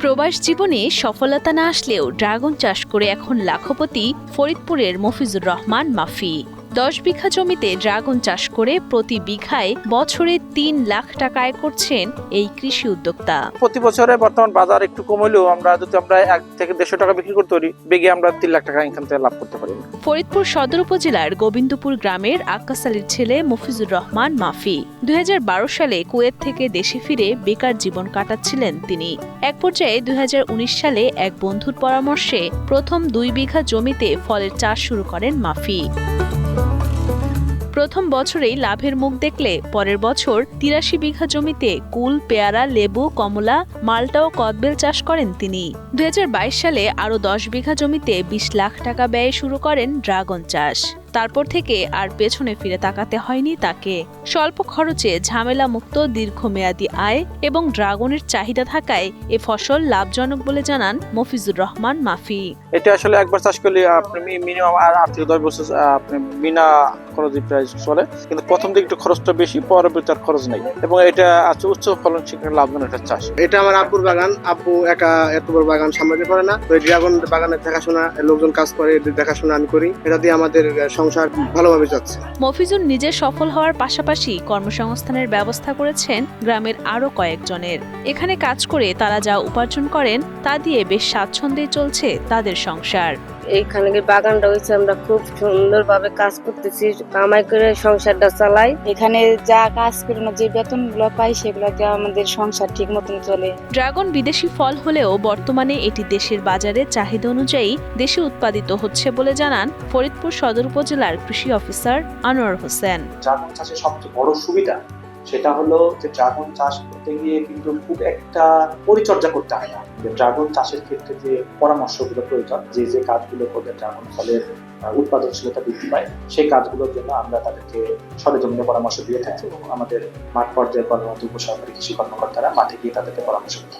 প্রবাস জীবনে সফলতা না আসলেও ড্রাগন চাষ করে এখন লাখপতি ফরিদপুরের মফিজুর রহমান মাফি। দশ বিঘা জমিতে ড্রাগন চাষ করে প্রতি বিঘায় বছরে তিন লাখ টাকা আয় করছেন এই কৃষি উদ্যোক্তা। প্রতি বছরে বর্তমান বাজার একটু কম হলেও আমরা যদি আমরা এক থেকে দেড়শো টাকা বিক্রি করতে পারি বেগে আমরা তিন লাখ টাকা এখান থেকে লাভ করতে পারি। ফরিদপুর সদর উপজেলার গোবিন্দপুর গ্রামের আক্কাস আলীর ছেলে মফিজুর রহমান মাফি। দুই হাজার বারো সালে কুয়েত থেকে দেশে ফিরে বেকার জীবন কাটাচ্ছিলেন তিনি। এক পর্যায়ে দুই হাজার উনিশ সালে এক বন্ধুর পরামর্শে প্রথম দুই বিঘা জমিতে ফলের চাষ শুরু করেন মাফি। প্রথম বছরেই লাভের মুখ দেখলে পরের বছর তিরাশি বিঘা জমিতে কুল, পেয়ারা, লেবু, কমলা, মালটা ও কদবেল চাষ করেন তিনি। দু হাজার বাইশ সালে আরও দশ বিঘা জমিতে বিশ লাখ টাকা ব্যয়ে শুরু করেন ড্রাগন চাষ। তারপর থেকে আর পেছনে ফিরে তাকাতে হয়নি তাকে। স্বল্প খরচে ঝামেলা মুক্ত দীর্ঘমেয়াদী আয় এবং ড্রাগনের চাহিদা থাকায় এ ফসল লাভজনক বলে জানান মফিজুর রহমান মাফি। এটা আসলে একবার চাষ করলে আপনি মিনিমাম আর আট থেকে দশ বছর আপনি বিনা খরচে প্রায় চলে। কিন্তু প্রথম দিকে একটু খরচটা বেশি পরবর্তী আর খরচ নেই। এবং এটা আছে উচ্চ ফলনশীল লাভজনক একটা চাষ। এটা আমার আব্বুর বাগান। আব্বু একা এত বড় বাগান সামলাতে পারে না। তো এই ড্রাগন বাগানের দেখাশোনা লোকজন কাজ করে দেখাশোনা আমি করি। এটা দিয়ে আমাদের সংসার ভালোভাবে যাচ্ছে। মফিজুর নিজে সফল হওয়ার পাশাপাশি কর্মসংস্থানের ব্যবস্থা করেছেন গ্রামের আরও কয়েকজনের। এখানে কাজ করে তারা যা উপার্জন করেন, তা দিয়ে বেশ স্বাচ্ছন্দ্যে চলছে তাদের সংসার। এইখানে যে বাগানটা হয়েছে আমরা খুব সুন্দরভাবে কাজ করতেছি কামাই করে সংসারটা চালাই। এখানে যা কাজ করি না যে বেতনগুলো পাই সেগুলোতে আমাদের সংসার ঠিক মতন চলে। ড্রাগন বিদেশি ফল হলেও বর্তমানে এটি দেশের বাজারে চাহিদা অনুযায়ী দেশে উৎপাদিত হচ্ছে বলে জানান ফরিদপুর সদর উপজেলার কৃষি অফিসার আনোয়ার হোসেন। ড্রাগন চাষের সবচেয়ে বড় সুবিধা সেটা হলো যে ড্রাগন চাষ করতে গিয়ে কিন্তু খুব একটা পরিচর্যা করতে হয় না। যে ড্রাগন চাষের ক্ষেত্রে যে পরামর্শগুলো প্রয়োজন, যে যে কাজগুলো করলে ড্রাগন ফলের উৎপাদনশীলতা বৃদ্ধি পায়, সেই কাজগুলোর জন্য আমরা তাদেরকে সরেজমিনে পরামর্শ দিয়ে থাকি এবং আমাদের মাঠ পর্যায়ে কর্মরত উপসহকারী কৃষি কর্মকর্তারা মাঠে গিয়ে তাদেরকে পরামর্শ দিতে